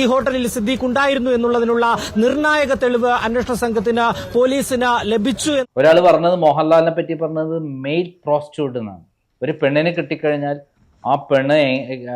ഈ ഹോട്ടലിൽ സിദ്ദീഖ് ഉണ്ടായിരുന്നു എന്നുള്ളതിനുള്ള നിർണായക തെളിവ് അന്വേഷണ സംഘത്തിന് പോലീസിന് ലഭിച്ചു ഒരാൾ പറഞ്ഞത് മോഹൻലാലിനെ പറ്റി പറഞ്ഞത് മെയിൽ പ്രോസ്റ്റിറ്റ്യൂട്ട് എന്നാണ്. ഒരു പെണ്ണിനെ കിട്ടിക്കഴിഞ്ഞാൽ ആ പെണ്ണ്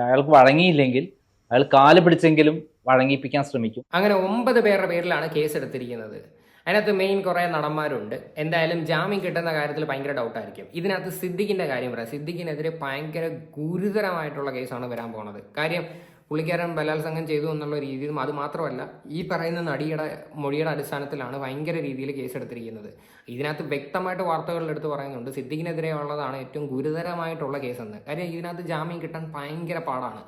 അയാൾക്ക് വഴങ്ങിയില്ലെങ്കിൽ അയാൾ കാൽ പിടിച്ചെങ്കിലും വഴങ്ങിപ്പിക്കാൻ ശ്രമിക്കും. അങ്ങനെ ഒമ്പത് പേരുടെ പേരിലാണ് കേസ് എടുത്തിരിക്കുന്നത് അതിനകത്ത് മെയിൻ കുറേ നടന്മാരുണ്ട്. എന്തായാലും ജാമ്യം കിട്ടുന്ന കാര്യത്തിൽ ഭയങ്കര ഡൗട്ടായിരിക്കും. ഇതിനകത്ത് സിദ്ദിഖിന്റെ കാര്യം പറയാം. സിദ്ദിഖിനെതിരെ ഭയങ്കര ഗുരുതരമായിട്ടുള്ള കേസാണ് വരാൻ പോണത്. കാര്യം പുള്ളിക്കാരൻ ബലാത്സംഗം ചെയ്തു എന്നുള്ള രീതിയിലും അത് മാത്രമല്ല ഈ പറയുന്ന നടിയുടെ മൊഴിയുടെ അടിസ്ഥാനത്തിലാണ് ഭയങ്കര രീതിയിൽ കേസെടുത്തിരിക്കുന്നത്. ഇതിനകത്ത് വ്യക്തമായിട്ട് വാർത്തകളിലെടുത്ത് പറയുന്നുണ്ട് സിദ്ദിഖിനെതിരെ ഉള്ളതാണ് ഏറ്റവും ഗുരുതരമായിട്ടുള്ള കേസെന്ന്. കാര്യം ഇതിനകത്ത് ജാമ്യം കിട്ടാൻ ഭയങ്കര പാടാണ്.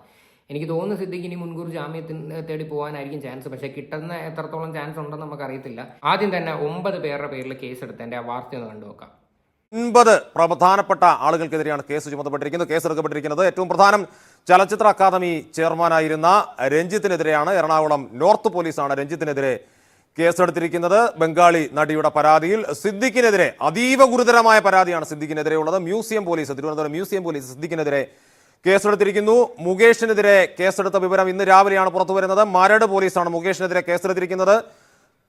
എനിക്ക് തോന്നുന്നു സിദ്ദിഖ് ഇനി മുൻകൂർ ജാമ്യത്തിന് തേടി പോകാനായിരിക്കും ചാൻസ് പക്ഷേ കിട്ടുന്ന എത്രത്തോളം ചാൻസ് ഉണ്ടെന്ന് നമുക്കറിയത്തില്ല. ആദ്യം തന്നെ ഒമ്പത് പേരുടെ പേരിൽ കേസ് എടുത്തതിന്റെ ആ വാർത്ത ഒന്ന് കണ്ടു നോക്കാം ഒൻപത് പ്രധാനപ്പെട്ട ആളുകൾക്കെതിരെയാണ് കേസ് ചുമത്തപ്പെട്ടിരിക്കുന്നത്. കേസ് എടുക്കപ്പെട്ടിരിക്കുന്നത് ഏറ്റവും പ്രധാനം ചലച്ചിത്ര അക്കാദമി ചെയർമാനായിരുന്ന രഞ്ജിത്തിനെതിരെയാണ്. എറണാകുളം നോർത്ത് പോലീസാണ് രഞ്ജിത്തിനെതിരെ കേസെടുത്തിരിക്കുന്നത്. ബംഗാളി നടിയുടെ പരാതിയിൽ സിദ്ദിഖിനെതിരെ അതീവ ഗുരുതരമായ പരാതിയാണ് സിദ്ദിഖിനെതിരെ ഉള്ളത്. Museum police Thiruvananthapuram museum police സിദ്ദിഖിനെതിരെ കേസെടുത്തിരിക്കുന്നു. മുകേഷിനെതിരെ കേസെടുത്ത വിവരം ഇന്ന് രാവിലെയാണ് പുറത്തു വരുന്നത് മരട് പോലീസാണ് മുകേഷിനെതിരെ കേസെടുത്തിരിക്കുന്നത്.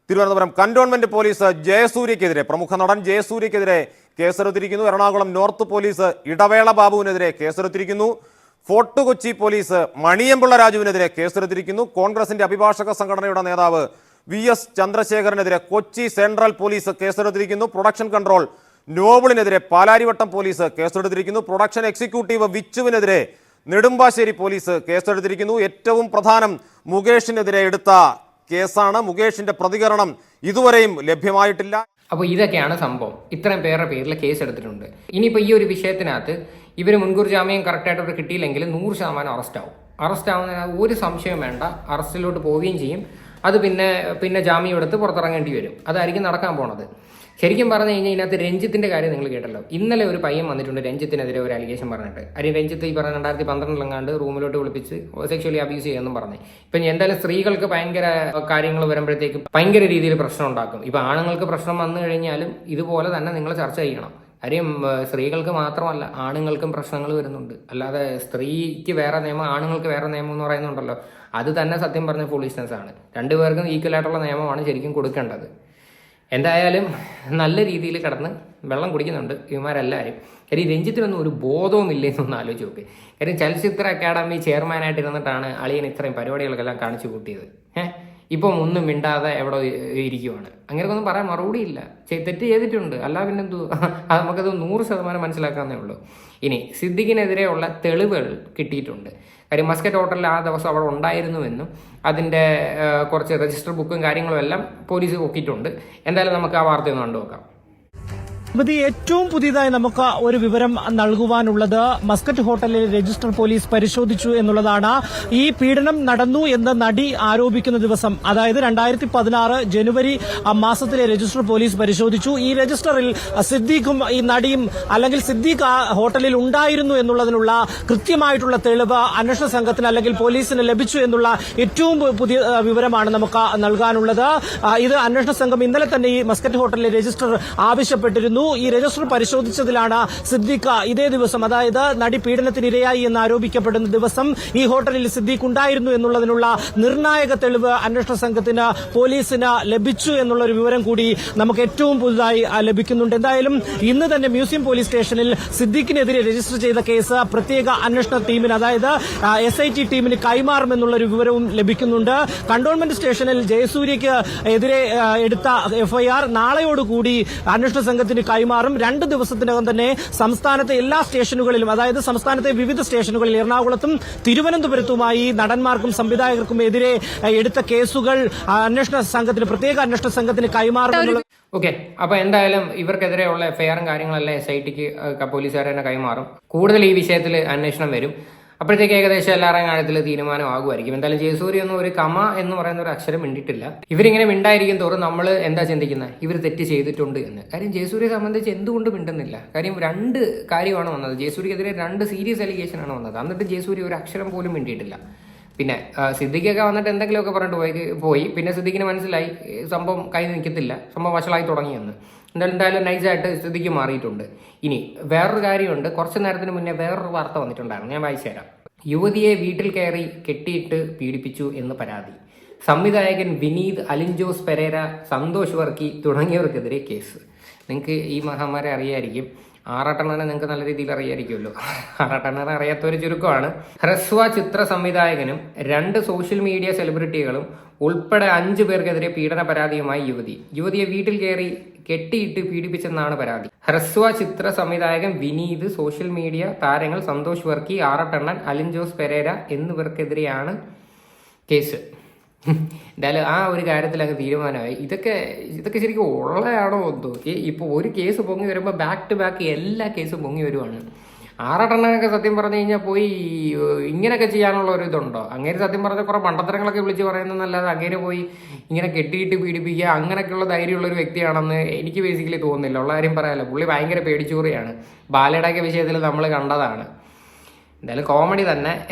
തിരുവനന്തപുരം കന്റോൺമെന്റ് പോലീസ് ജയസൂര്യക്കെതിരെ പ്രമുഖ നടൻ ജയസൂര്യക്കെതിരെ കേസെടുത്തിരിക്കുന്നു. എറണാകുളം നോർത്ത് പോലീസ് ഇടവേള ബാബുവിനെതിരെ കേസെടുത്തിരിക്കുന്നു. ഫോർട്ട് കൊച്ചി പോലീസ് മണിയമ്പിള്ള രാജുവിനെതിരെ കേസെടുത്തിരിക്കുന്നു. കോൺഗ്രസിന്റെ അഭിഭാഷക സംഘടനയുടെ നേതാവ് വി എസ് ചന്ദ്രശേഖരനെതിരെ കൊച്ചി സെൻട്രൽ പോലീസ് കേസെടുത്തിരിക്കുന്നു. പ്രൊഡക്ഷൻ കൺട്രോൾ നോബിളിനെതിരെ പാലാരിവട്ടം പോലീസ് കേസെടുത്തിരിക്കുന്നു. പ്രൊഡക്ഷൻ എക്സിക്യൂട്ടീവ് വിച്ചുവിനെതിരെ നെടുമ്പാശ്ശേരി പോലീസ് കേസെടുത്തിരിക്കുന്നു. ഏറ്റവും പ്രധാനം മുകേഷിനെതിരെ എടുത്ത കേസാണ് മുകേഷിന്റെ പ്രതികരണം. ഇതുവരെയും ലഭ്യമായിട്ടില്ല. അപ്പോൾ ഇതൊക്കെയാണ് സംഭവം. ഇത്രയും പേരുടെ പേരിൽ കേസ് എടുത്തിട്ടുണ്ട് ഇനിയിപ്പോൾ ഈ ഒരു വിഷയത്തിനകത്ത് ഇവർ മുൻകൂർ ജാമ്യം കറക്റ്റായിട്ട് അവർ കിട്ടിയില്ലെങ്കിൽ നൂറ് ശതമാനം അറസ്റ്റ് ആവും അറസ്റ്റ് ആവുന്ന ഒരു സംശയം വേണ്ട. അറസ്റ്റിലോട്ട് പോവുകയും ചെയ്യും. അത് പിന്നെ പിന്നെ ജാമ്യം എടുത്ത് പുറത്തിറങ്ങേണ്ടി വരും. അതായിരിക്കും നടക്കാൻ പോണത്. ശരിക്കും പറഞ്ഞു കഴിഞ്ഞാൽ ഇതിനകത്ത് രഞ്ജിത്തിന്റെ കാര്യം നിങ്ങൾ കേട്ടല്ലോ. ഇന്നലെ ഒരു പയ്യൻ വന്നിട്ടുണ്ട് രഞ്ജിത്തിനെതിരെ ഒരു അലിഗേഷൻ പറഞ്ഞിട്ട്. അരി രഞ്ജിത്ത് ഈ പറഞ്ഞ രണ്ടായിരത്തി പന്ത്രണ്ടിലെങ്ങാണ്ട് റൂമിലോട്ട് വിളിപ്പിച്ച് സെക്ഷലി അബ്യൂസ് ചെയ്യുമെന്നും പറഞ്ഞു. ഇപ്പം എന്തായാലും സ്ത്രീകൾക്ക് ഭയങ്കര കാര്യങ്ങൾ വരുമ്പോഴത്തേക്ക് ഭയങ്കര രീതിയിൽ പ്രശ്നം ഉണ്ടാക്കും. ഇപ്പം ആണുങ്ങൾക്ക് പ്രശ്നം വന്നു കഴിഞ്ഞാലും ഇതുപോലെ തന്നെ നിങ്ങൾ ചർച്ച ചെയ്യണം. കാര്യം സ്ത്രീകൾക്ക് മാത്രമല്ല ആണുങ്ങൾക്കും പ്രശ്നങ്ങൾ വരുന്നുണ്ട്. അല്ലാതെ സ്ത്രീക്ക് വേറെ നിയമം ആണുങ്ങൾക്ക് വേറെ നിയമം എന്ന് പറയുന്നുണ്ടല്ലോ. അത് തന്നെ സത്യം പറഞ്ഞ ഫുളിഷ്നെസ് ആണ്. രണ്ടുപേർക്കും ഈക്വൽ ആയിട്ടുള്ള നിയമമാണ് ശരിക്കും കൊടുക്കേണ്ടത്. എന്തായാലും നല്ല രീതിയിൽ കടന്ന് വെള്ളം കുടിക്കുന്നുണ്ട് ഇവന്മാരെല്ലാവരും കാര്യം രഞ്ജിത്തിനൊന്നും ഒരു ബോധവും ഇല്ലെന്നൊന്ന് ആലോചിച്ച് നോക്ക്. കാര്യം ചലച്ചിത്ര അക്കാദമി ചെയർമാനായിട്ട് ഇരുന്നിട്ടാണ് അളിയൻ ഇത്രയും പരിപാടികൾക്കെല്ലാം കാണിച്ചു കൂട്ടിയത്. ഏഹ്? ഇപ്പം ഒന്നും മിണ്ടാതെ എവിടെ ഇരിക്കുവാണ്. അങ്ങനെയൊന്നും പറയാൻ മറുപടിയില്ല തെറ്റ് ചെയ്തിട്ടുണ്ട്. അല്ല പിന്നെ എന്തോ? അത് നമുക്കത് നൂറ് ശതമാനം മനസ്സിലാക്കാന്നേ ഉള്ളൂ. ഇനി സിദ്ദിഖിനെതിരെയുള്ള തെളിവുകൾ കിട്ടിയിട്ടുണ്ട്. കാര്യം മസ്കറ്റ് ഹോട്ടലിൽ ആ ദിവസം അവിടെ ഉണ്ടായിരുന്നുവെന്നും അതിന്റെ കുറച്ച് രജിസ്റ്റർ ബുക്കും കാര്യങ്ങളും എല്ലാം പോലീസ് പൊക്കിയിട്ടുണ്ട്. എന്തായാലും നമുക്ക് ആ വാർത്തയൊന്ന് കണ്ടുനോക്കാം. ഇത് ഏറ്റവും പുതിയതായി നമുക്ക് ഒരു വിവരം നൽകുവാനുള്ളത് മസ്കറ്റ് ഹോട്ടലിൽ രജിസ്റ്റർ പോലീസ് പരിശോധിച്ചു എന്നുള്ളതാണ്. ഈ പീഡനം നടന്നു എന്ന് നടി ആരോപിക്കുന്ന ദിവസം അതായത് രണ്ടായിരത്തി പതിനാറ് ജനുവരി മാസത്തിലെ രജിസ്റ്റർ പോലീസ് പരിശോധിച്ചു. ഈ രജിസ്റ്ററിൽ സിദ്ദീഖും ഈ നടിയും അല്ലെങ്കിൽ സിദ്ദീഖ് ആ ഹോട്ടലിൽ ഉണ്ടായിരുന്നു എന്നുള്ളതിനുള്ള കൃത്യമായിട്ടുള്ള തെളിവ് അന്വേഷണ സംഘത്തിന് അല്ലെങ്കിൽ പോലീസിന് ലഭിച്ചു എന്നുള്ള ഏറ്റവും പുതിയ വിവരമാണ് നമുക്ക് നൽകാനുള്ളത്. ഇത് അന്വേഷണ സംഘം ഇന്നലെ തന്നെ ഈ മസ്കറ്റ് ഹോട്ടലിലെ രജിസ്റ്റർ ആവശ്യപ്പെട്ടിരുന്നു. ഈ രജിസ്റ്റർ പരിശോധിച്ചതിലാണ് സിദ്ദിഖ് ഇതേ ദിവസം അതായത് നടി പീഡനത്തിനിരയായി എന്ന് ആരോപിക്കപ്പെടുന്ന ദിവസം ഈ ഹോട്ടലിൽ സിദ്ദീഖ് ഉണ്ടായിരുന്നു എന്നുള്ളതിനുള്ള നിർണായക തെളിവ് അന്വേഷണ സംഘത്തിന് പോലീസിന് ലഭിച്ചു എന്നുള്ള ഒരു വിവരം കൂടി നമുക്ക് ഏറ്റവും പുതുതായി ലഭിക്കുന്നുണ്ട്. എന്തായാലും ഇന്ന് തന്നെ മ്യൂസിയം പോലീസ് സ്റ്റേഷനിൽ സിദ്ദീഖിനെതിരെ രജിസ്റ്റർ ചെയ്ത കേസ് പ്രത്യേക അന്വേഷണ ടീമിന് അതായത് എസ് ഐ ടി ടീമിന് കൈമാറുമെന്നുള്ള ഒരു വിവരവും ലഭിക്കുന്നുണ്ട്. കണ്ടോൺമെന്റ് സ്റ്റേഷനിൽ ജയസൂര്യക്ക് എതിരെ എടുത്ത എഫ്ഐആർ നാളെയോടുകൂടി അന്വേഷണ സംഘത്തിന് കൈമാറും. രണ്ട് ദിവസത്തിനകം തന്നെ സംസ്ഥാനത്തെ എല്ലാ സ്റ്റേഷനുകളിലും അതായത് സംസ്ഥാനത്തെ വിവിധ സ്റ്റേഷനുകളിൽ എറണാകുളത്തും തിരുവനന്തപുരത്തുമായി നടന്മാർക്കും സംവിധായകർക്കും എതിരെ എടുത്ത കേസുകൾ അന്വേഷണ സംഘത്തിന് പ്രത്യേക അന്വേഷണ സംഘത്തിന് കൈമാറും ഓക്കെ. അപ്പൊ എന്തായാലും ഇവർക്കെതിരെയുള്ള എഫ്ഐആറും കാര്യങ്ങളെല്ലാം എസ് ഐ ടിക്ക് പോലീസുകാർ കൈമാറും. കൂടുതൽ ഈ വിഷയത്തിൽ അന്വേഷണം വരും. അപ്പോഴത്തേക്ക് ഏകദേശം എല്ലാവരുടെയും കാര്യത്തിൽ തീരുമാനമാകുമായിരിക്കും. എന്തായാലും ജയസൂര്യ ഒന്നും ഒരു കമ എന്ന് പറയുന്ന ഒരു അക്ഷരം മിണ്ടിട്ടില്ല ഇവരിങ്ങനെ മിണ്ടായിരിക്കും തോറും നമ്മൾ എന്താ ചിന്തിക്കുന്നത് ഇവർ തെറ്റ് ചെയ്തിട്ടുണ്ട് എന്ന്. കാര്യം ജയസൂര്യയെ സംബന്ധിച്ച് എന്തുകൊണ്ട് മിണ്ടുന്നില്ല? കാര്യം രണ്ട് കാര്യമാണ് വന്നത്. ജയസൂര്യക്കെതിരെ രണ്ട് സീരിയസ് അലിഗേഷൻ ആണ് വന്നത്. എന്നിട്ട് ജയസൂര്യ ഒരു അക്ഷരം പോലും മിണ്ടിയിട്ടില്ല. പിന്നെ സിദ്ദിഖൊക്കെ വന്നിട്ട് എന്തെങ്കിലുമൊക്കെ പറഞ്ഞിട്ട് പോയി പോയി. പിന്നെ സിദ്ദിഖിന് മനസ്സിലായി സംഭവം കൈ നിൽക്കത്തില്ല. സംഭവം വഷളായി തുടങ്ങിയെന്ന് എന്തായാലും എന്തായാലും നൈസായിട്ട് സിദ്ദിഖ് മാറിയിട്ടുണ്ട്. ഇനി വേറൊരു കാര്യമുണ്ട്. കുറച്ച് നേരത്തിന് മുന്നേ വേറൊരു വാർത്ത വന്നിട്ടുണ്ടായിരുന്നു. ഞാൻ വായിച്ചു തരാം. യുവതിയെ വീട്ടിൽ കയറി കെട്ടിയിട്ട് പീഡിപ്പിച്ചു എന്ന് പരാതി. സംവിധായകൻ വിനീത് അലിൻജോസ് പെരേര സന്തോഷ് വർക്കി തുടങ്ങിയവർക്കെതിരെ കേസ്. നിങ്ങൾക്ക് ഈ മഹാമാരെ അറിയായിരിക്കും. ആറാട്ടണ്ണനെ നിങ്ങൾക്ക് നല്ല രീതിയിൽ അറിയായിരിക്കുമല്ലോ. ആറാട്ടണ്ണനെ അറിയാത്ത ഒരു ചുരുക്കമാണ്. ഹ്രസ്വ ചിത്ര സംവിധായകനും രണ്ട് സോഷ്യൽ മീഡിയ സെലിബ്രിറ്റികളും ഉൾപ്പെടെ അഞ്ചു പേർക്കെതിരെ പീഡന പരാതിയുമായി യുവതി. യുവതിയെ വീട്ടിൽ കയറി കെട്ടിയിട്ട് പീഡിപ്പിച്ചെന്നാണ് പരാതി. ഹ്രസ്വ ചിത്ര സംവിധായകൻ വിനീത് സോഷ്യൽ മീഡിയ താരങ്ങൾ സന്തോഷ് വർക്കി ആറട്ടണ്ണൻ അലിൻ ജോസ് പെരേര എന്നിവർക്കെതിരെയാണ് കേസ്. എന്തായാലും ആ ഒരു കാര്യത്തിൽ അങ്ങ് തീരുമാനമായി. ഇതൊക്കെ ഇതൊക്കെ ശരിക്കും ഉള്ളതാണോ എന്തോ. ഇപ്പോൾ ഒരു കേസ് പൊങ്ങി വരുമ്പോൾ ബാക്ക് ടു ബാക്ക് എല്ലാ കേസും പൊങ്ങി വരുവാണ്. ആറട്ടെണ്ണനൊക്കെ സത്യം പറഞ്ഞു കഴിഞ്ഞാൽ പോയി ഇങ്ങനെയൊക്കെ ചെയ്യാനുള്ള ഒരു ഇതുണ്ടോ? അങ്ങേര് സത്യം പറഞ്ഞ കുറെ മണ്ടത്തരങ്ങളൊക്കെ വിളിച്ച് പറയുന്നതല്ലാതെ അങ്ങേര് പോയി ഇങ്ങനെ കെട്ടിയിട്ട് പീഡിപ്പിക്കുക അങ്ങനെയൊക്കെയുള്ള ധൈര്യമുള്ള ഒരു വ്യക്തിയാണെന്ന് എനിക്ക് ബേസിക്കലി തോന്നുന്നില്ല. ഉള്ള കാര്യം പറയാമല്ലോ പുള്ളി ഭയങ്കര പേടിച്ചൂറിയാണ്. ബാലയുടെയൊക്കെ വിഷയത്തിൽ നമ്മൾ കണ്ടതാണ്. എന്തായാലും കോമഡി തന്നെ.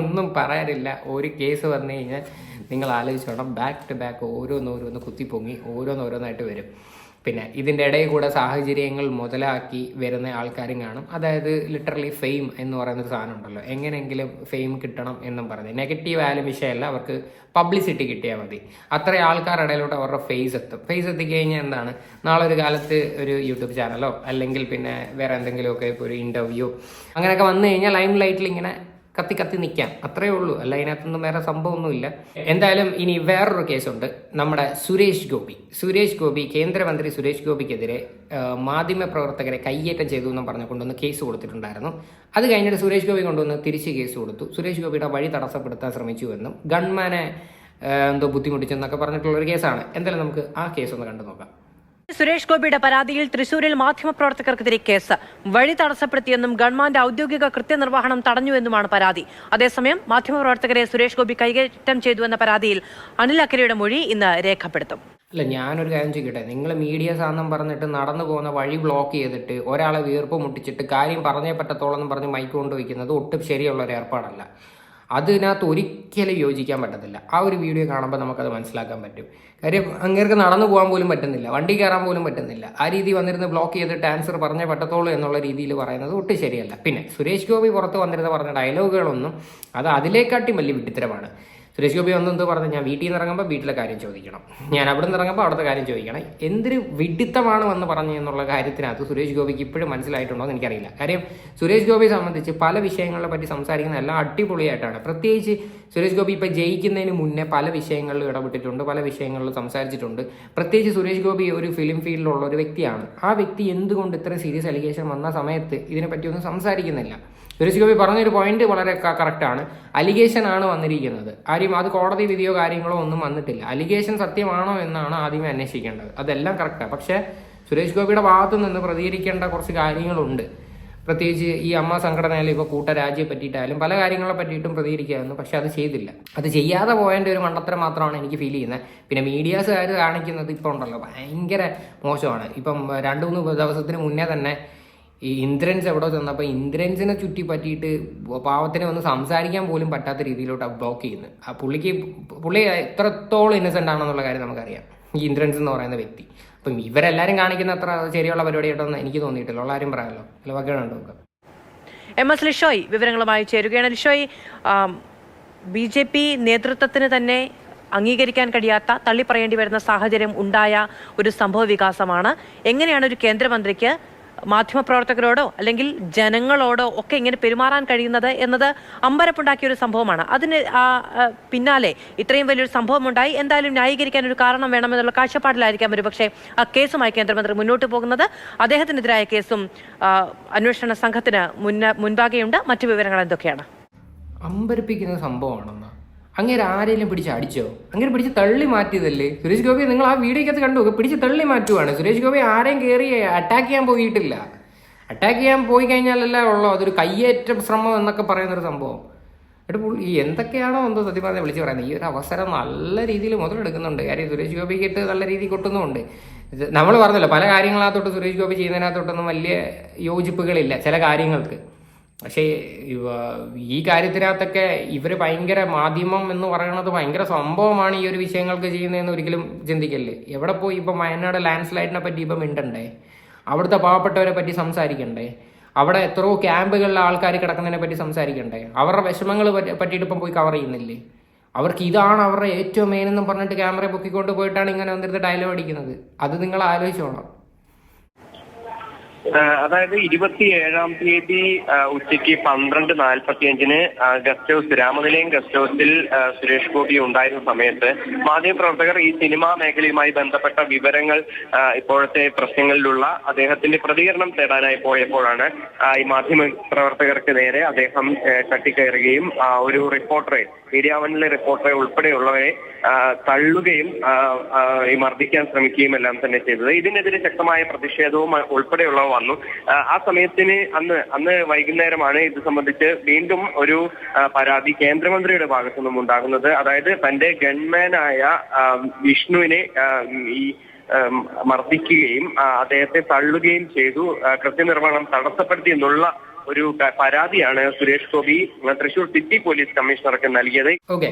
ഒന്നും പറയാനില്ല. ഒരു കേസ് വന്നു കഴിഞ്ഞാൽ നിങ്ങൾ ആലോചിച്ചോണം ബാക്ക് ടു ബാക്ക് ഓരോന്നോരോന്ന് കുത്തിപ്പൊങ്ങി ഓരോന്നോരോന്നായിട്ട് വരും. പിന്നെ ഇതിന്റെ ഇടയിൽ കൂടെ സാഹചര്യങ്ങൾ മുതലാക്കി വരുന്ന ആൾക്കാരും കാണും. അതായത് ലിറ്ററലി ഫെയിം എന്ന് പറയുന്ന ഒരു സാധനം ഉണ്ടല്ലോ. എങ്ങനെയെങ്കിലും ഫെയിം കിട്ടണം എന്നും പറഞ്ഞ്. നെഗറ്റീവ് ആയാലും വിഷയമല്ല. അവർക്ക് പബ്ലിസിറ്റി കിട്ടിയാൽ മതി. അത്ര ആൾക്കാരുടെ ഇടയിലോട്ട് അവരുടെ ഫേസ് എത്തും. ഫേസ് എത്തിക്കഴിഞ്ഞാൽ എന്താണ്? നാളെ ഒരു കാലത്ത് ഒരു യൂട്യൂബ് ചാനലോ അല്ലെങ്കിൽ പിന്നെ വേറെ എന്തെങ്കിലുമൊക്കെ ഇപ്പോൾ ഒരു ഇന്റർവ്യൂ അങ്ങനെയൊക്കെ വന്നു കഴിഞ്ഞാൽ ലൈം ലൈറ്റിൽ ഇങ്ങനെ കത്തി കത്തി നിൽക്കാം അത്രേ ഉള്ളൂ. അല്ല അതിനകത്തൊന്നും വേറെ സംഭവമൊന്നുമില്ല. എന്തായാലും ഇനി വേറൊരു കേസുണ്ട്. നമ്മുടെ സുരേഷ് ഗോപി. സുരേഷ് ഗോപി കേന്ദ്രമന്ത്രി സുരേഷ് ഗോപിക്കെതിരെ മാധ്യമപ്രവർത്തകരെ കയ്യേറ്റം ചെയ്തു എന്നും പറഞ്ഞു കൊണ്ടുവന്ന് കേസ് കൊടുത്തിട്ടുണ്ടായിരുന്നു. അത് കഴിഞ്ഞിട്ട് സുരേഷ് ഗോപി കൊണ്ടുവന്ന് തിരിച്ച് കേസ് കൊടുത്തു. സുരേഷ് ഗോപിയുടെ വഴി തടസ്സപ്പെടുത്താൻ ശ്രമിച്ചു എന്നും ഗൺമാനെ എന്തോ ബുദ്ധിമുട്ടിച്ചെന്നൊക്കെ പറഞ്ഞിട്ടുള്ള ഒരു കേസാണ്. എന്തായാലും നമുക്ക് ആ കേസ് ഒന്ന് കണ്ടു നോക്കാം സുരേഷ് ഗോപിയുടെ പരാതിയിൽ തൃശൂരിൽ മാധ്യമപ്രവർത്തകർക്കെതിരെ കേസ്. വഴി തടസ്സപ്പെടുത്തിയെന്നും ഗവൺമെന്റ് ഔദ്യോഗിക കൃത്യനിർവഹണം തടഞ്ഞുവെന്നുമാണ് പരാതി. അതേസമയം മാധ്യമപ്രവർത്തകരെ സുരേഷ് ഗോപി കൈകയറ്റം ചെയ്തുവെന്ന പരാതിയിൽ അനിൽ അക്കരയുടെ മൊഴി ഇന്ന് രേഖപ്പെടുത്തും. അല്ല ഞാനൊരു കാര്യം ചോദിക്കട്ടെ? നിങ്ങൾ മീഡിയ സാധനം പറഞ്ഞിട്ട് നടന്നു പോകുന്ന വഴി ബ്ലോക്ക് ചെയ്തിട്ട് ഒരാളെ വീർപ്പ് മുട്ടിച്ചിട്ട് കാര്യം പറഞ്ഞേ പറ്റത്തോളം എന്ന് പറഞ്ഞ് മൈക്ക് കൊണ്ടുവയ്ക്കുന്നത് ഒട്ടും ശരിയുള്ള ഒരു ഏർപ്പാടല്ല. അതിനകത്ത് ഒരിക്കലും യോജിക്കാൻ പറ്റത്തില്ല. ആ ഒരു വീഡിയോ കാണുമ്പോൾ നമുക്കത് മനസ്സിലാക്കാൻ പറ്റും. കാര്യം അങ്ങേർക്ക് നടന്നു പോകാൻ പോലും പറ്റുന്നില്ല. വണ്ടി കയറാൻ പോലും പറ്റുന്നില്ല. ആ രീതി വന്നിരുന്ന് ബ്ലോക്ക് ചെയ്തിട്ട് ആൻസർ പറഞ്ഞേ പറ്റത്തുള്ളൂ എന്നുള്ള രീതിയിൽ പറയുന്നത് ഒട്ടും ശരിയല്ല. പിന്നെ സുരേഷ് ഗോപി പുറത്ത് വന്നിരുന്ന് പറഞ്ഞ ഡയലോഗുകളൊന്നും അത് അതിലേക്കാട്ടി വലിയ വിട്ടിത്തരമാണ് സുരേഷ് ഗോപി ഒന്നെന്ത് പറഞ്ഞു? ഞാൻ വീട്ടിൽ നിന്ന് ഇറങ്ങുമ്പോൾ വീട്ടിലെ കാര്യം ചോദിക്കണം. ഞാൻ അവിടെ നിന്ന് ഇറങ്ങുമ്പോൾ അവിടുത്തെ കാര്യം ചോദിക്കണം. എന്തൊരു വിഡിത്തമാണ് വന്ന് പറഞ്ഞു എന്നുള്ള കാര്യത്തിനകത്ത് സുരേഷ് ഗോപിക്ക് ഇപ്പോഴും മനസ്സിലായിട്ടുണ്ടോ എന്ന് എനിക്കറിയില്ല. കാര്യം സുരേഷ് ഗോപിയെ സംബന്ധിച്ച് പല വിഷയങ്ങളെ പറ്റി സംസാരിക്കുന്ന എല്ലാം അടിപൊളിയായിട്ടാണ്. പ്രത്യേകിച്ച് സുരേഷ് ഗോപി ഇപ്പം ജയിക്കുന്നതിന് മുന്നേ പല വിഷയങ്ങളിലും ഇടപെട്ടിട്ടുണ്ട് പല വിഷയങ്ങളിലും സംസാരിച്ചിട്ടുണ്ട്. പ്രത്യേകിച്ച് സുരേഷ് ഗോപി ഒരു ഫിലിം ഫീൽഡിലുള്ള ഒരു വ്യക്തിയാണ്. ആ വ്യക്തി എന്തുകൊണ്ട് ഇത്ര സീരിയസ് അലിഗേഷൻ വന്ന സമയത്ത് ഇതിനെപ്പറ്റി ഒന്നും സംസാരിക്കുന്നില്ല? സുരേഷ് ഗോപി പറഞ്ഞൊരു പോയിന്റ് വളരെ കറക്റ്റാണ് അലിഗേഷൻ ആണ്. വന്നിരിക്കുന്നത്. ആരും അത് കോടതി വിധിയോ കാര്യങ്ങളോ ഒന്നും വന്നിട്ടില്ല. അലിഗേഷൻ സത്യമാണോ എന്നാണ് ആദ്യമേ അന്വേഷിക്കേണ്ടത്. അതെല്ലാം കറക്റ്റാണ് പക്ഷേ സുരേഷ് ഗോപിയുടെ ഭാഗത്തു നിന്ന് പ്രതികരിക്കേണ്ട കുറച്ച് കാര്യങ്ങളുണ്ട്. പ്രത്യേകിച്ച് ഈ അമ്മ സംഘടനയിൽ ഇപ്പോൾ കൂട്ടരാജ്യയെ പറ്റിയിട്ടായാലും പല കാര്യങ്ങളെ പറ്റിയിട്ടും പ്രതികരിക്കായിരുന്നു. പക്ഷെ അത് ചെയ്തില്ല. അത് ചെയ്യാതെ പോയതിന്റെ ഒരു മണ്ടത്തരം മാത്രമാണ് എനിക്ക് ഫീൽ ചെയ്യുന്നത്. പിന്നെ മീഡിയാസുകാർ കാണിക്കുന്നത് ഇപ്പോൾ ഉണ്ടല്ലോ. ഭയങ്കര മോശമാണ്. ഇപ്പം രണ്ട് മൂന്ന് ദിവസത്തിന് മുന്നേ തന്നെ ഈ ഇന്ദ്രൻസ് എവിടെ ചെന്നപ്പോൾ ഇന്ദ്രൻസിനെ ചുറ്റി പറ്റിയിട്ട് പാവത്തിനെ ഒന്ന് സംസാരിക്കാൻ പോലും പറ്റാത്ത രീതിയിലോട്ട് ബ്ലോക്ക് ചെയ്യുന്നത് ആ പുള്ളിക്ക് പുള്ളി എത്രത്തോളം ഇന്നസെന്റ് ആണെന്നുള്ള കാര്യം നമുക്കറിയാം. ഈ ഇന്ദ്രൻസ് എന്ന് പറയുന്ന വ്യക്തി. അപ്പം ഇവരെല്ലാരും കാണിക്കുന്ന അത്ര ശരിയുള്ള പരിപാടിയായിട്ടൊന്നും എനിക്ക് തോന്നിയിട്ടില്ല. ഉള്ള ആരും പറയാമല്ലോ അല്ല വകയാണ് നമുക്ക് എം എസ് ലിഷോയ് വിവരങ്ങളുമായി ചേരുകയാണ് ലിഷോയ്. ബി ജെ പി നേതൃത്വത്തിന് തന്നെ അംഗീകരിക്കാൻ കഴിയാത്ത തള്ളിപ്പറയേണ്ടി വരുന്ന സാഹചര്യം ഉണ്ടായ ഒരു സംഭവ വികാസമാണ്. എങ്ങനെയാണ് ഒരു കേന്ദ്രമന്ത്രിക്ക് മാധ്യമപ്രവർത്തകരോടോ അല്ലെങ്കിൽ ജനങ്ങളോടോ ഒക്കെ ഇങ്ങനെ പെരുമാറാൻ കഴിയുന്നത് എന്നത് അമ്പരപ്പുണ്ടാക്കിയ ഒരു സംഭവമാണ്. അതിന് പിന്നാലെ ഇത്രയും വലിയൊരു സംഭവം ഉണ്ടായി എന്തായാലും ന്യായീകരിക്കാൻ ഒരു കാരണം വേണമെന്നുള്ള കാഴ്ചപ്പാടിലായിരിക്കാം ഒരു പക്ഷേ ആ കേസുമായി കേന്ദ്രമന്ത്രി മുന്നോട്ട് പോകുന്നത്. അദ്ദേഹത്തിനെതിരായ കേസും അന്വേഷണ സംഘത്തിന് മുന്ന മുൻപാകെയുണ്ട്. മറ്റു വിവരങ്ങൾ എന്തൊക്കെയാണ്? അമ്പരപ്പിക്കുന്ന സംഭവമാണെന്നാ? അങ്ങനെ ആരെങ്കിലും പിടിച്ച് അടിച്ചോ? അങ്ങനെ പിടിച്ച് തള്ളി മാറ്റിയതല്ലേ? സുരേഷ് ഗോപി നിങ്ങൾ ആ വീഡിയോക്കകത്ത് കണ്ടു പിടിച്ച് തള്ളി മാറ്റുവാണ്. സുരേഷ് ഗോപി ആരെയും കയറി അറ്റാക്ക് ചെയ്യാൻ പോയിട്ടില്ല. അറ്റാക്ക് ചെയ്യാൻ പോയി കഴിഞ്ഞാലല്ല ഉള്ളൂ അതൊരു കയ്യേറ്റ ശ്രമം എന്നൊക്കെ പറയുന്നൊരു സംഭവം. എന്നിട്ട് ഈ എന്തൊക്കെയാണോ എന്തോ സത്യം പറഞ്ഞാൽ വിളിച്ച് പറയുന്നത് ഈ ഒരു അവസരം നല്ല രീതിയിൽ മുതലെടുക്കുന്നുണ്ട്. കാര്യം സുരേഷ് ഗോപിക്ക് ഇട്ട് നല്ല രീതിയിൽ കൊട്ടുന്നുമുണ്ട്. നമ്മൾ പറഞ്ഞല്ലോ പല കാര്യങ്ങളകത്തോട്ട് സുരേഷ് ഗോപി ചെയ്യുന്നതിനകത്തോട്ടൊന്നും വലിയ യോജിപ്പുകളില്ല ചില കാര്യങ്ങൾക്ക്. പക്ഷേ ഈ കാര്യത്തിനകത്തൊക്കെ ഇവർ ഭയങ്കര മാധ്യമം എന്ന് പറയുന്നത് ഭയങ്കര സംഭവമാണ് ഈ ഒരു വിഷയങ്ങൾക്ക് ചെയ്യുന്നതെന്ന് ഒരിക്കലും ചിന്തിക്കല്ലേ? എവിടെ പോയി ഇപ്പം വയനാട് ലാൻഡ് സ്ലൈഡിനെ പറ്റി ഇപ്പം മിണ്ടണ്ടേ? അവിടുത്തെ പാവപ്പെട്ടവരെ പറ്റി സംസാരിക്കണ്ടേ? അവിടെ എത്രയോ ക്യാമ്പുകളിലെ ആൾക്കാർ കിടക്കുന്നതിനെ പറ്റി സംസാരിക്കണ്ടേ? അവരുടെ വിഷമങ്ങൾ പറ്റിയിട്ട് ഇപ്പം പോയി കവർ ചെയ്യുന്നില്ലേ? അവർക്ക് ഇതാണ് അവരുടെ ഏറ്റവും മെയിൻ എന്നും പറഞ്ഞിട്ട് ക്യാമറ പൊക്കിക്കൊണ്ട് പോയിട്ടാണ് ഇങ്ങനെ വന്നിരുന്ന് ഡയലോഗ് അടിക്കുന്നത്. അത് നിങ്ങൾ ആലോചിച്ചോണം. അതായത് ഇരുപത്തിയേഴാം തീയതി ഉച്ചയ്ക്ക് പന്ത്രണ്ട് നാൽപ്പത്തിയഞ്ചിന് ഗസ്റ്റ് ഹൗസ് രാമനിലയം ഗസ്റ്റ് ഹൗസിൽ സുരേഷ് ഗോപി ഉണ്ടായിരുന്ന സമയത്ത് മാധ്യമപ്രവർത്തകർ ഈ സിനിമാ മേഖലയുമായി ബന്ധപ്പെട്ട വിവരങ്ങൾ ഇപ്പോഴത്തെ പ്രശ്നങ്ങളിലുള്ള അദ്ദേഹത്തിന്റെ പ്രതികരണം തേടാനായി പോയപ്പോഴാണ് ഈ മാധ്യമ പ്രവർത്തകർക്ക് നേരെ അദ്ദേഹം തട്ടിക്കയറുകയും ഒരു റിപ്പോർട്ടറെ മീഡിയ വണ്ണിലെ റിപ്പോർട്ടറെ ഉൾപ്പെടെയുള്ളവരെ തള്ളുകയും മർദ്ദിക്കാൻ ശ്രമിക്കുകയും എല്ലാം തന്നെ ചെയ്തത്. ഇതിനെതിരെ ശക്തമായ പ്രതിഷേധവും ഉൾപ്പെടെയുള്ളവ വന്നു. ആ, സമയത്തിന് അന്ന് അന്ന് വൈകുന്നേരമാണ് ഇത് സംബന്ധിച്ച് വീണ്ടും ഒരു പരാതി കേന്ദ്രമന്ത്രിയുടെ ഭാഗത്തു നിന്നും ഉണ്ടാകുന്നത്. അതായത് തന്റെ ഗൺമാനായ വിഷ്ണുവിനെ ഈ മർദ്ദിക്കുകയും അദ്ദേഹത്തെ തള്ളുകയും ചെയ്തു. കൃത്യനിർവഹണം തടസ്സപ്പെടുത്തി എന്നുള്ള ഒരു പരാതിയാണ് സുരേഷ് ഗോപി തൃശൂർ സിറ്റി പോലീസ് കമ്മീഷണർക്ക് നൽകിയത്. ഓക്കെ.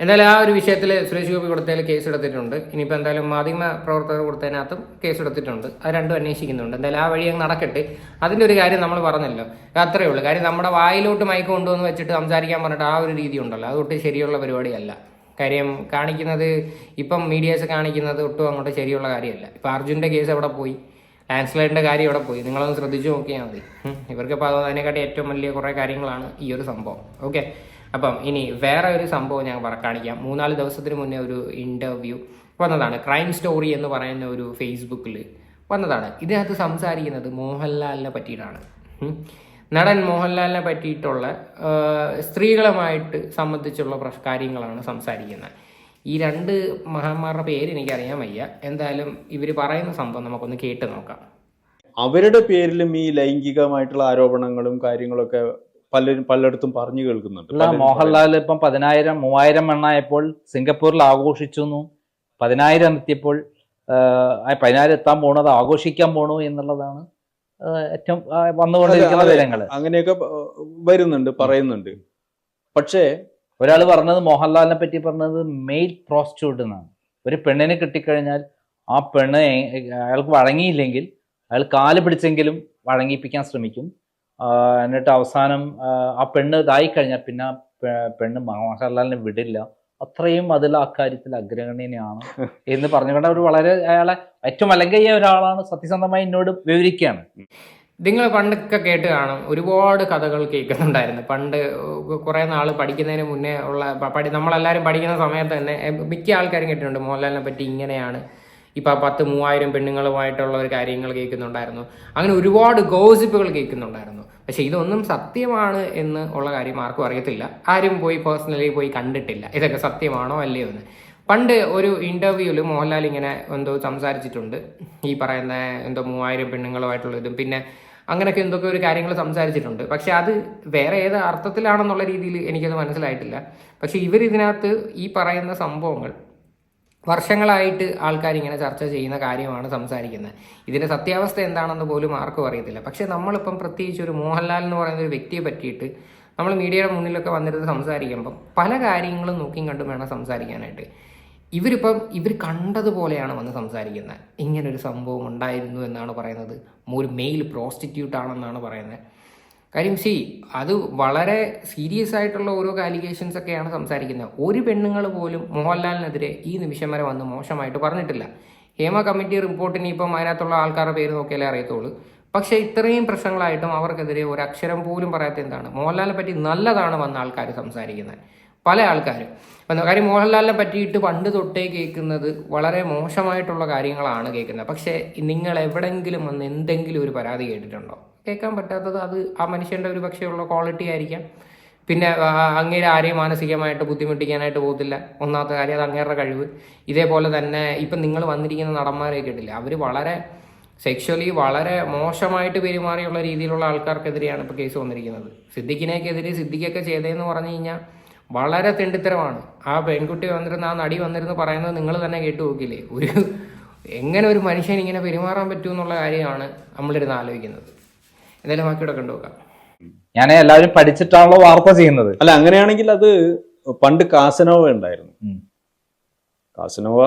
എന്തായാലും ആ ഒരു വിഷയത്തിൽ സുരേഷ് ഗോപി കൊടുത്തതിൽ കേസ് എടുത്തിട്ടുണ്ട് ഇനിയിപ്പോൾ എന്തായാലും മാധ്യമ പ്രവർത്തകർ കൊടുത്തതിനകത്തും കേസ് എടുത്തിട്ടുണ്ട് അത് രണ്ടും അന്വേഷിക്കുന്നുണ്ട്. എന്തായാലും ആ വഴി അങ്ങ് നടക്കട്ടെ. അതിന്റെ ഒരു കാര്യം നമ്മൾ പറഞ്ഞല്ലോ. അത്രയേ ഉള്ളൂ. കാര്യം നമ്മുടെ വായിലോട്ട് മയക്ക് കൊണ്ടുവന്ന് വെച്ചിട്ട് സംസാരിക്കാൻ പറഞ്ഞിട്ട് ആ ഒരു രീതി ഉണ്ടല്ലോ. അതൊട്ട് ശരിയുള്ള പരിപാടിയല്ല. കാര്യം കാണിക്കുന്നത് ഇപ്പം മീഡിയാസ് കാണിക്കുന്നത് ഒട്ടും അങ്ങോട്ട് ശരിയുള്ള കാര്യമല്ല. ഇപ്പം അർജുന്റെ കേസ് എവിടെ പോയി? ലാൻഡ്സ്ലൈഡിന്റെ കാര്യം ഇവിടെ പോയി. നിങ്ങളൊന്ന് ശ്രദ്ധിച്ചു നോക്കിയാൽ മതി. ഇവർക്കിപ്പോൾ അത് അതിനെക്കാട്ടി ഏറ്റവും വലിയ കുറേ കാര്യങ്ങളാണ് ഈ ഒരു സംഭവം. ഓക്കെ അപ്പം ഇനി വേറെ ഒരു സംഭവം ഞാൻ കാണിക്കാം. മൂന്നാൽ ദിവസത്തിന് മുന്നേ ഒരു ഇന്റർവ്യൂ വന്നതാണ്. ക്രൈം സ്റ്റോറി എന്ന് പറയുന്ന ഒരു ഫേസ്ബുക്കിൽ വന്നതാണ്. ഇതിനകത്ത് സംസാരിക്കുന്നത് മോഹൻലാലിനെ പറ്റിയിട്ടാണ്. നടൻ മോഹൻലാലിനെ പറ്റിയിട്ടുള്ള സ്ത്രീകളുമായിട്ട് സംബന്ധിച്ചുള്ള കാര്യങ്ങളാണ് സംസാരിക്കുന്നത്. ഈ രണ്ട് മഹാന്മാരുടെ പേര് എനിക്കറിയാൻ വയ്യ. എന്തായാലും ഇവർ പറയുന്ന സംഭവം നമുക്കൊന്ന് കേട്ട് നോക്കാം. അവരുടെ പേരിലും ഈ ലൈംഗികമായിട്ടുള്ള ആരോപണങ്ങളും കാര്യങ്ങളൊക്കെ പലരും പലയിടത്തും പറഞ്ഞു കേൾക്കുന്നുണ്ട്. മോഹൻലാൽ ഇപ്പം പതിനായിരം മൂവായിരം എണ്ണായപ്പോൾ സിംഗപ്പൂരിൽ ആഘോഷിച്ചു പതിനായിരം എത്തിയപ്പോൾ ആ പതിനായിരം എത്താൻ പോണത് ആഘോഷിക്കാൻ പോണു എന്നുള്ളതാണ് ഏറ്റവും വന്നുകൊണ്ടിരിക്കുന്ന അതെ. അങ്ങനെയൊക്കെ വരുന്നുണ്ട് പറയുന്നുണ്ട്. പക്ഷേ ഒരാൾ പറഞ്ഞത് മോഹൻലാലിനെ പറ്റി പറഞ്ഞത് മെയിൽ പ്രോസ്റ്റിറ്റ്യൂട്ട് എന്നാണ്. ഒരു പെണ്ണിനെ കിട്ടിക്കഴിഞ്ഞാൽ ആ പെണ്ണ് അയാൾക്ക് വഴങ്ങിയില്ലെങ്കിൽ അയാൾ കാൽ പിടിച്ചെങ്കിലും വഴങ്ങിപ്പിക്കാൻ ശ്രമിക്കും. എന്നിട്ട് അവസാനം ആ, ആ പെണ്ണ് ഇതായി കഴിഞ്ഞാൽ പിന്നെ പെണ്ണ് മോഹൻലാലിനെ വിടില്ല. അത്രയും അതിൽ ആ കാര്യത്തിൽ അഗ്രഗണ്യനാണ് എന്ന് പറഞ്ഞുകൊണ്ട് അവർ വളരെ അയാളെ ഏറ്റവും അലങ്കയ്യ ഒരാളാണ്. സത്യസന്ധമായി എന്നോട് വിവരിക്കുകയാണ്. നിങ്ങൾ പണ്ടൊക്കെ കേട്ട് കാണും. ഒരുപാട് കഥകൾ കേൾക്കുന്നുണ്ടായിരുന്നു. പണ്ട് കുറേ നാൾ പഠിക്കുന്നതിന് മുന്നേ ഉള്ള പഠി നമ്മളെല്ലാവരും പഠിക്കുന്ന സമയത്ത് തന്നെ മിക്ക ആൾക്കാരും കേട്ടിട്ടുണ്ട് മോഹൻലാലിനെ പറ്റി ഇങ്ങനെയാണ്. ഇപ്പോൾ പത്ത് മൂവായിരം പെണ്ണുങ്ങളുമായിട്ടുള്ള ഒരു കാര്യങ്ങൾ കേൾക്കുന്നുണ്ടായിരുന്നു. അങ്ങനെ ഒരുപാട് ഗോസിപ്പുകൾ കേൾക്കുന്നുണ്ടായിരുന്നു. പക്ഷേ ഇതൊന്നും സത്യമാണ് എന്ന് ഉള്ള കാര്യം ആർക്കും അറിയത്തില്ല. ആരും പോയി പേഴ്സണലി പോയി കണ്ടിട്ടില്ല. ഇതൊക്കെ സത്യമാണോ അല്ലയോ എന്ന്. പണ്ട് ഒരു ഇന്റർവ്യൂവിൽ മോഹൻലാൽ ഇങ്ങനെ എന്തോ സംസാരിച്ചിട്ടുണ്ട്. ഈ പറയുന്ന എന്തോ മൂവായിരം പെണ്ണുങ്ങളുമായിട്ടുള്ള ഇതും. പിന്നെ അങ്ങനെയൊക്കെ എന്തൊക്കെ ഒരു കാര്യങ്ങൾ സംസാരിച്ചിട്ടുണ്ട്. പക്ഷെ അത് വേറെ ഏത് അർത്ഥത്തിലാണെന്നുള്ള രീതിയിൽ എനിക്കത് മനസ്സിലായിട്ടില്ല. പക്ഷെ ഇവർ ഇതിനകത്ത് ഈ പറയുന്ന സംഭവങ്ങൾ വർഷങ്ങളായിട്ട് ആൾക്കാർ ഇങ്ങനെ ചർച്ച ചെയ്യുന്ന കാര്യമാണ് സംസാരിക്കുന്നത്. ഇതിന്റെ സത്യാവസ്ഥ എന്താണെന്ന് പോലും ആർക്കും അറിയത്തില്ല. പക്ഷെ നമ്മളിപ്പം പ്രത്യേകിച്ച് ഒരു മോഹൻലാൽ എന്ന് പറയുന്ന ഒരു വ്യക്തിയെ പറ്റിയിട്ട് നമ്മൾ മീഡിയയുടെ മുന്നിലൊക്കെ വന്നിരുന്ന് സംസാരിക്കുമ്പം പല കാര്യങ്ങളും നോക്കിയും കണ്ടും വേണം സംസാരിക്കാനായിട്ട്. ഇവരിപ്പം ഇവർ കണ്ടതുപോലെയാണ് വന്ന് സംസാരിക്കുന്നത്. ഇങ്ങനൊരു സംഭവം ഉണ്ടായിരുന്നു എന്നാണ് പറയുന്നത്. ഒരു മെയിൽ പ്രോസ്റ്റിറ്റ്യൂട്ട് ആണെന്നാണ് പറയുന്നത്. കാര്യം സി അത് വളരെ സീരിയസ് ആയിട്ടുള്ള ഓരോ കാലിഗേഷൻസ് ഒക്കെയാണ് സംസാരിക്കുന്നത്. ഒരു പെണ്ണുങ്ങൾ പോലും മോഹൻലാലിനെതിരെ ഈ നിമിഷം വരെ വന്ന് മോശമായിട്ട് പറഞ്ഞിട്ടില്ല. ഹേമ കമ്മിറ്റി റിപ്പോർട്ടിന് ഇപ്പം അതിനകത്തുള്ള ആൾക്കാരുടെ പേര് നോക്കിയാലേ അറിയത്തുള്ളൂ. പക്ഷേ ഇത്രയും പ്രശ്നങ്ങളായിട്ടും അവർക്കെതിരെ ഒരു അക്ഷരം പോലും പറയാത്ത എന്താണ്? മോഹൻലാലിനെ പറ്റി നല്ലതാണ് വന്ന ആൾക്കാർ സംസാരിക്കുന്നത്. പല ആൾക്കാരും. കാര്യം മോഹൻലാലിനെ പറ്റിയിട്ട് പണ്ട് തൊട്ടേ കേൾക്കുന്നത് വളരെ മോശമായിട്ടുള്ള കാര്യങ്ങളാണ് കേൾക്കുന്നത്. പക്ഷേ നിങ്ങൾ എവിടെങ്കിലും വന്ന് എന്തെങ്കിലും ഒരു പരാതി കേട്ടിട്ടുണ്ടോ? കേൾക്കാൻ പറ്റാത്തത് അത് ആ മനുഷ്യന്റെ ഒരു പക്ഷേ ഉള്ള ക്വാളിറ്റി ആയിരിക്കാം. പിന്നെ അങ്ങേരെ ആരെയും മാനസികമായിട്ട് ബുദ്ധിമുട്ടിക്കാനായിട്ട് പോകത്തില്ല. ഒന്നാമത്തെ കാര്യം അത് അങ്ങേരുടെ കഴിവ്. ഇതേപോലെ തന്നെ ഇപ്പം നിങ്ങൾ വന്നിരിക്കുന്ന നടന്മാരെ കേട്ടില്ല? അവർ വളരെ സെക്ഷലി വളരെ മോശമായിട്ട് പെരുമാറിയുള്ള രീതിയിലുള്ള ആൾക്കാർക്കെതിരെയാണ് ഇപ്പോൾ കേസ് വന്നിരിക്കുന്നത്. സിദ്ദിഖിനെക്കെതിരെ സിദ്ദിഖൊക്കെ ചെയ്തതെന്ന് പറഞ്ഞു കഴിഞ്ഞാൽ വളരെ തെണ്ടിത്തരമാണ്. ആ പെൺകുട്ടി വന്നിരുന്ന ആ നടി വന്നിരുന്ന് പറയുന്നത് നിങ്ങൾ തന്നെ കേട്ടു നോക്കില്ലേ ഒരു എങ്ങനെ ഒരു മനുഷ്യൻ ഇങ്ങനെ പെരുമാറാൻ പറ്റൂ എന്നുള്ള കാര്യമാണ് നമ്മളിരുന്ന് ആലോചിക്കുന്നത്. എന്തായാലും ബാക്കിയുടെ കണ്ടുനോക്കാം. ഞാൻ എല്ലാവരും പഠിച്ചിട്ടാണല്ലോ വാർത്ത ചെയ്യുന്നത്. അല്ല അങ്ങനെയാണെങ്കിൽ അത് പണ്ട് കാസനോവ ഉണ്ടായിരുന്നു. കാസനോവ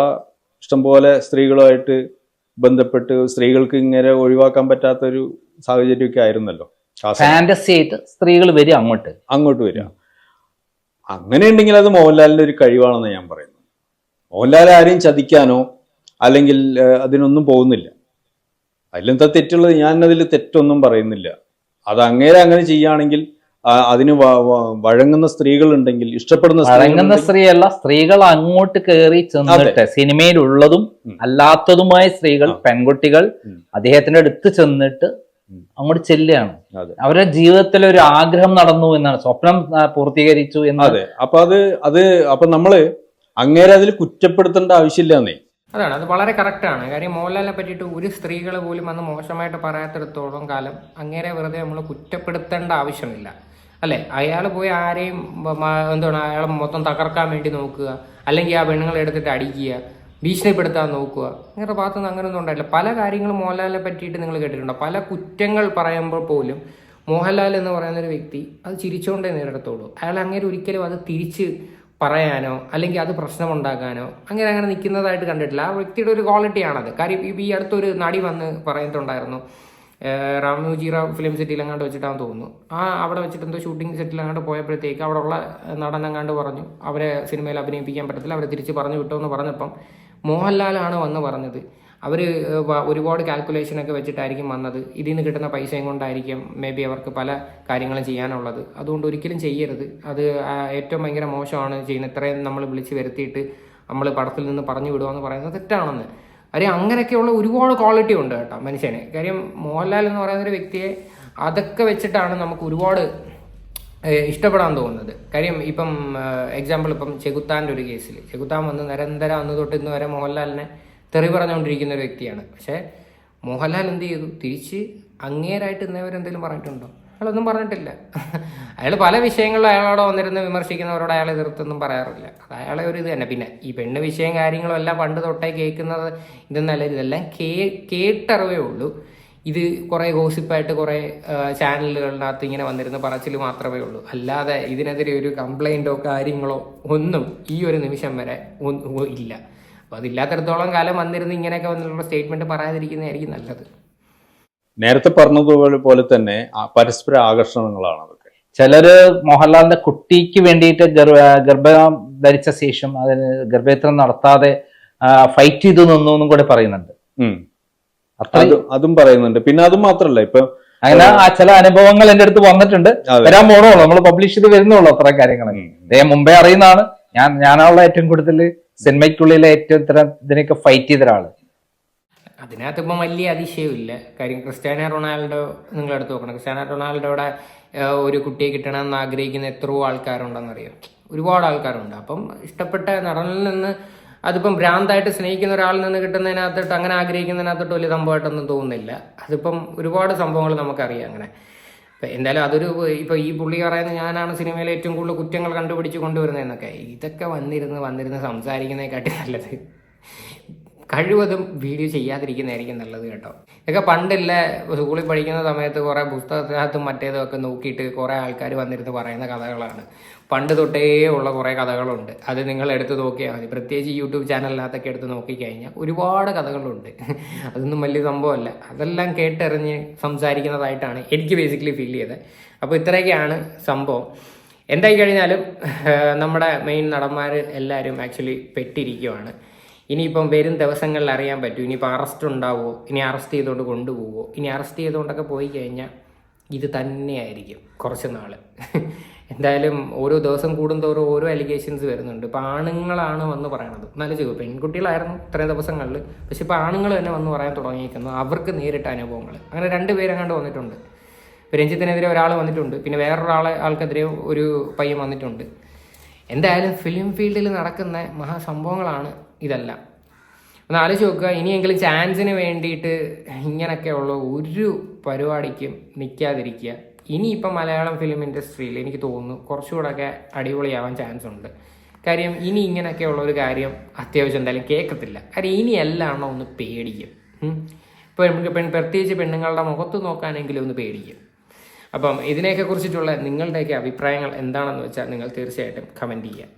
ഇഷ്ടംപോലെ സ്ത്രീകളുമായിട്ട് ബന്ധപ്പെട്ട് സ്ത്രീകൾക്ക് ഇങ്ങനെ ഒഴിവാക്കാൻ പറ്റാത്തൊരു സാഹചര്യമൊക്കെ ആയിരുന്നല്ലോ. ഫാന്റസി ആയിട്ട് സ്ത്രീകൾ വരും അങ്ങോട്ട്. അങ്ങോട്ട് വരിക. അങ്ങനെ ഉണ്ടെങ്കിൽ അത് മോഹൻലാലിന്റെ ഒരു കഴിവാണെന്ന് ഞാൻ പറയുന്നു മോഹൻലാൽ ആരെയും ചതിക്കാനോ അല്ലെങ്കിൽ അതിനൊന്നും പോകുന്നില്ല. അതിലെന്താ തെറ്റുള്ളത് ഞാൻ അതിൽ തെറ്റൊന്നും പറയുന്നില്ല. അത് അങ്ങേരെ അങ്ങനെ ചെയ്യുകയാണെങ്കിൽ അതിന് വഴങ്ങുന്ന സ്ത്രീകൾ ഉണ്ടെങ്കിൽ ഇഷ്ടപ്പെടുന്ന വഴങ്ങുന്ന സ്ത്രീകളുണ്ടെങ്കിൽ- സ്ത്രീയല്ല സ്ത്രീകൾ അങ്ങോട്ട് കയറി ചെന്നിട്ട് സിനിമയിൽ ഉള്ളതും അല്ലാത്തതുമായ സ്ത്രീകൾ. പെൺകുട്ടികൾ അദ്ദേഹത്തിന്റെ അടുത്ത് ചെന്നിട്ട്. അങ്ങോട്ട് ചെല്ലുകയാണ്. അതെ. അവരുടെ ജീവിതത്തിൽ ഒരു ആഗ്രഹം നടന്നു എന്നാണ്. സ്വപ്നം പൂർത്തീകരിച്ചു എന്ന്. അതെ. അപ്പൊ അത് അത് അപ്പൊ നമ്മൾ അങ്ങേരെ അതിൽ കുറ്റപ്പെടുത്തേണ്ട ആവശ്യമില്ലെന്നേ അതാണ്. അത് വളരെ കറക്റ്റാണ് കാര്യം മോഹൻലാലിനെ പറ്റിയിട്ട് ഒരു സ്ത്രീകൾ പോലും അന്ന് മോശമായിട്ട് പറയാത്തിടത്തോളം കാലം അങ്ങേരെ വെറുതെ നമ്മൾ കുറ്റപ്പെടുത്തേണ്ട ആവശ്യമില്ല. അല്ലെ? അയാൾ പോയി ആരെയും എന്താണ് അയാളെ മൊത്തം തകർക്കാൻ വേണ്ടി നോക്കുക. അല്ലെങ്കിൽ ആ പെണ്ണുങ്ങളെ എടുത്തിട്ട് അടിക്കുക. ഭീഷണിപ്പെടുത്താൻ നോക്കുക. നിങ്ങളുടെ ഭാഗത്തു നിന്ന് അങ്ങനെയൊന്നും ഉണ്ടായില്ല പല കാര്യങ്ങളും മോഹൻലാലിനെ പറ്റിയിട്ട് നിങ്ങൾ കേട്ടിട്ടുണ്ട്? പല കുറ്റങ്ങൾ പറയുമ്പോൾ പോലും മോഹൻലാൽ എന്ന് പറയുന്ന ഒരു വ്യക്തി അത് ചിരിച്ചുകൊണ്ടേ നേരിടത്തുള്ളൂ. അയാൾ അങ്ങനെ ഒരിക്കലും അത് തിരിച്ച് പറയാനോ അല്ലെങ്കിൽ അത് പ്രശ്നമുണ്ടാക്കാനോ അങ്ങനെ അങ്ങനെ നിൽക്കുന്നതായിട്ട് കണ്ടിട്ടില്ല. ആ വ്യക്തിയുടെ ഒരു ക്വാളിറ്റിയാണത്. കാര്യം ഈ അടുത്തൊരു നടി വന്ന് പറയുന്നുണ്ടായിരുന്നു. ഏഹ് റാമുജി റാവ് ഫിലിം സെറ്റിൽ അങ്ങാണ്ട് വെച്ചിട്ടാന്ന് തോന്നുന്നു. ആ അവിടെ വെച്ചിട്ട് എന്തോ ഷൂട്ടിംഗ് സെറ്റിൽ അങ്ങോട്ട് പോയപ്പോഴത്തേക്ക് അവിടെ ഉള്ള നടൻ അങ്ങാണ്ട് പറഞ്ഞു അവരെ സിനിമയിൽ അഭിനയിപ്പിക്കാൻ പറ്റത്തില്ല അവരെ തിരിച്ച് പറഞ്ഞു വിട്ടോ എന്ന് പറഞ്ഞപ്പം മോഹൻലാലാണ് വന്ന് പറഞ്ഞത്. അവർ ഒരുപാട് കാൽക്കുലേഷൻ ഒക്കെ വെച്ചിട്ടായിരിക്കും വന്നത്. ഇതിൽ നിന്ന് കിട്ടുന്ന പൈസയും കൊണ്ടായിരിക്കും മേ ബി അവർക്ക് പല കാര്യങ്ങളും ചെയ്യാനുള്ളത്. അതുകൊണ്ട് ഒരിക്കലും ചെയ്യരുത്. അത് ഏറ്റവും ഭയങ്കര മോശമാണ് ചെയ്യുന്നത്. ഇത്രയും നമ്മൾ വിളിച്ച് വരുത്തിയിട്ട് നമ്മൾ പടത്തിൽ നിന്ന് പറഞ്ഞു വിടുക എന്ന് പറയുന്നത് തെറ്റാണെന്ന്. കാര്യം അങ്ങനെയൊക്കെയുള്ള ഒരുപാട് ക്വാളിറ്റി ഉണ്ട് കേട്ടോ മനുഷ്യന്. കാര്യം മോഹൻലാൽ എന്ന് പറയുന്ന ഒരു വ്യക്തിയെ അതൊക്കെ വെച്ചിട്ടാണ് നമുക്ക് ഒരുപാട് ഇഷ്ടപ്പെടാൻ തോന്നുന്നത്. കാര്യം ഇപ്പം എക്സാമ്പിൾ ഇപ്പം ചെകുത്താന്റെ ഒരു കേസിൽ ചെകുത്താൻ വന്ന് നിരന്തരം അന്ന് തൊട്ട് ഇന്ന് വരെ മോഹൻലാലിനെ തെറി പറഞ്ഞുകൊണ്ടിരിക്കുന്ന ഒരു വ്യക്തിയാണ്. പക്ഷേ മോഹൻലാൽ എന്ത് ചെയ്തു? തിരിച്ച് അങ്ങേരായിട്ട് എന്തെങ്കിലും പറഞ്ഞിട്ടുണ്ടോ? അയാളൊന്നും പറഞ്ഞിട്ടില്ല. അയാൾ പല വിഷയങ്ങളിലും അയാളോട് വന്നിരുന്ന് വിമർശിക്കുന്നവരോട് അയാൾ എതിർത്തൊന്നും പറയാറില്ല. അത് അയാളെ ഒരു ഇത് തന്നെ. പിന്നെ ഈ പെണ്ണ് വിഷയം കാര്യങ്ങളും എല്ലാം പണ്ട് തൊട്ടേ കേൾക്കുന്നത് ഇതെന്നല്ല ഇതെല്ലാം കേ കേട്ടറിവേ ഉള്ളൂ. ഇത് കുറേ ഗോസിപ്പായിട്ട് കുറേ ചാനലുകളിനകത്ത് ഇങ്ങനെ വന്നിരുന്ന പറച്ചിൽ മാത്രമേ ഉള്ളൂ. അല്ലാതെ ഇതിനെതിരെ ഒരു കംപ്ലൈന്റോ കാര്യങ്ങളോ ഒന്നും ഈ ഒരു നിമിഷം വരെ ഒന്നും ഇല്ല. അപ്പോൾ അതില്ലാത്തടത്തോളം കാലം വന്നിരുന്ന് ഇങ്ങനെയൊക്കെ വന്നിട്ടുള്ള സ്റ്റേറ്റ്മെന്റ് പറയാതിരിക്കുന്നതായിരിക്കും നല്ലത്. നേരത്തെ പറഞ്ഞതുപോലെ പോലെ തന്നെ പരസ്പര ആകർഷണങ്ങളാണ് അതൊക്കെ. ചിലര് മോഹൻലാലിന്റെ കുട്ടിക്ക് വേണ്ടിയിട്ട് ഗർഭ- ഗർഭം ധരിച്ച ശേഷം അതിന് ഗർഭേത്രം നടത്താതെ ഫൈറ്റ് ചെയ്തു നിന്നു എന്നും കൂടെ പറയുന്നുണ്ട്. അത് അതും പറയുന്നുണ്ട്. പിന്നെ അതും മാത്രല്ല ഇപ്പൊ അങ്ങനെ ആ ചില അനുഭവങ്ങൾ എന്റെ അടുത്ത് വന്നിട്ടുണ്ട്. വരാൻ പോണോ നമ്മൾ പബ്ലിഷ് ചെയ്ത് വരുന്നുള്ളൂ അത്ര കാര്യങ്ങൾ. അദ്ദേഹം മുമ്പേ അറിയുന്നതാണ്. ഞാൻ ഞാനുള്ള ഏറ്റവും കൂടുതൽ സിനിമയ്ക്കുള്ളിൽ ഏറ്റവും ഇത്തരം ഇതിനൊക്കെ ഫൈറ്റ് ചെയ്ത ഒരാൾ. അതിനകത്ത് ഇപ്പം വലിയ അതിശയമില്ല. കാര്യം ക്രിസ്ത്യാനോ റൊണാൾഡോ നിങ്ങൾ എടുത്ത് നോക്കണം. ക്രിസ്ത്യാനോ റൊണാൾഡോയുടെ ഒരു കുട്ടിയെ കിട്ടണമെന്ന് ആഗ്രഹിക്കുന്ന എത്രയോ ആൾക്കാരുണ്ടെന്നറിയാം. ഒരുപാട് ആൾക്കാരുണ്ട്. അപ്പം ഇഷ്ടപ്പെട്ട നടനിൽ നിന്ന് അതിപ്പം ഭ്രാന്തായിട്ട് സ്നേഹിക്കുന്ന ഒരാളിൽ നിന്ന് കിട്ടുന്നതിനകത്തോട്ട് അങ്ങനെ ആഗ്രഹിക്കുന്നതിനകത്തോട്ട് വലിയ സംഭവമായിട്ടൊന്നും തോന്നുന്നില്ല. അതിപ്പം ഒരുപാട് സംഭവങ്ങൾ നമുക്കറിയാം അങ്ങനെ. ഇപ്പം എന്തായാലും അതൊരു ഇപ്പം ഈ പുള്ളി പറയുന്നത് ഞാനാണ് സിനിമയിൽ ഏറ്റവും കൂടുതൽ കുറ്റങ്ങൾ കണ്ടുപിടിച്ച് കൊണ്ടുവരുന്നതെന്നൊക്കെ. ഇതൊക്കെ വന്നിരുന്ന് വന്നിരുന്ന് സംസാരിക്കുന്നതിനെക്കാട്ടി നല്ലത്. കഴിവതും വീഡിയോ ചെയ്യാതിരിക്കുന്നതായിരിക്കും നല്ലത് കേട്ടോ. ഇതൊക്കെ പണ്ടില്ല സ്കൂളിൽ പഠിക്കുന്ന സമയത്ത് കുറേ പുസ്തകത്തിനകത്തും മറ്റേതും ഒക്കെ നോക്കിയിട്ട് കുറേ ആൾക്കാർ വന്നിരുന്ന് പറയുന്ന കഥകളാണ്. പണ്ട് തൊട്ടേ ഉള്ള കുറേ കഥകളുണ്ട്. അത് നിങ്ങൾ എടുത്ത് നോക്കിയാൽ മതി. പ്രത്യേകിച്ച് യൂട്യൂബ് ചാനലിനകത്തൊക്കെ എടുത്ത് നോക്കിക്കഴിഞ്ഞാൽ ഒരുപാട് കഥകളുണ്ട്. അതൊന്നും വലിയ സംഭവമല്ല. അതെല്ലാം കേട്ടറിഞ്ഞ് സംസാരിക്കുന്നതായിട്ടാണ് എനിക്ക് ബേസിക്കലി ഫീൽ ചെയ്തത്. അപ്പോൾ ഇത്രയൊക്കെയാണ് സംഭവം. എന്തായി കഴിഞ്ഞാലും നമ്മുടെ മെയിൻ നടന്മാർ എല്ലാവരും ആക്ച്വലി പെട്ടിരിക്കുവാണ്. ഇനിയിപ്പം വരും ദിവസങ്ങളിൽ അറിയാൻ പറ്റും. ഇനിയിപ്പോൾ അറസ്റ്റ് ഉണ്ടാവുമോ? ഇനി അറസ്റ്റ് ചെയ്തുകൊണ്ട് കൊണ്ടുപോകുമോ ഇനി അറസ്റ്റ് ചെയ്തുകൊണ്ടൊക്കെ പോയി കഴിഞ്ഞാൽ ഇത് തന്നെയായിരിക്കും കുറച്ച് നാൾ. എന്തായാലും ഓരോ ദിവസം കൂടുന്തോറും ഓരോ അലിഗേഷൻസ് വരുന്നുണ്ട്. ഇപ്പം ആണുങ്ങളാണ് വന്ന് പറയണത്. നല്ല ചോദ്യം പെൺകുട്ടികളായിരുന്നു ഇത്രയും ദിവസങ്ങളിൽ. പക്ഷെ ഇപ്പോൾ ആണുങ്ങൾ തന്നെ വന്ന് പറയാൻ തുടങ്ങിയിരിക്കുന്നു. അവർക്ക് നേരിട്ട അനുഭവങ്ങൾ. അങ്ങനെ രണ്ട് പേരെങ്ങാണ്ട് വന്നിട്ടുണ്ട്. രഞ്ജിത്തിനെതിരെ ഒരാൾ വന്നിട്ടുണ്ട്. പിന്നെ വേറൊരാളെ ആൾക്കെതിരെ ഒരു പയ്യൻ വന്നിട്ടുണ്ട്. എന്തായാലും ഫിലിം ഫീൽഡിൽ നടക്കുന്ന മഹാസംഭവങ്ങളാണ് ഇതെല്ലാം. ഒന്ന് ആലോചിച്ച് നോക്കുക ഇനിയെങ്കിലും ചാൻസിന് വേണ്ടിയിട്ട് ഇങ്ങനെയൊക്കെയുള്ള ഒരു പരിപാടിക്കും നിൽക്കാതിരിക്കുക ഇനിയിപ്പം മലയാളം ഫിലിം ഇൻഡസ്ട്രിയിൽ എനിക്ക് തോന്നുന്നു കുറച്ചുകൂടെയൊക്കെ അടിപൊളിയാവാൻ ചാൻസ് ഉണ്ട്. കാര്യം ഇനി ഇങ്ങനെയൊക്കെയുള്ള ഒരു കാര്യം അത്യാവശ്യം എന്തായാലും കേൾക്കത്തില്ല. കാര്യം ഇനി എല്ലാം ഒന്ന് പേടിക്കും. ഇപ്പോൾ നമുക്ക് പെൺ പ്രത്യേകിച്ച് പെണ്ണുങ്ങളുടെ മുഖത്ത് നോക്കാനെങ്കിലും ഒന്ന് പേടിക്കും. അപ്പം ഇതിനെയൊക്കെ കുറിച്ചിട്ടുള്ള നിങ്ങളുടെയൊക്കെ അഭിപ്രായങ്ങൾ എന്താണെന്ന് വെച്ചാൽ നിങ്ങൾ തീർച്ചയായിട്ടും കമന്റ് ചെയ്യുക.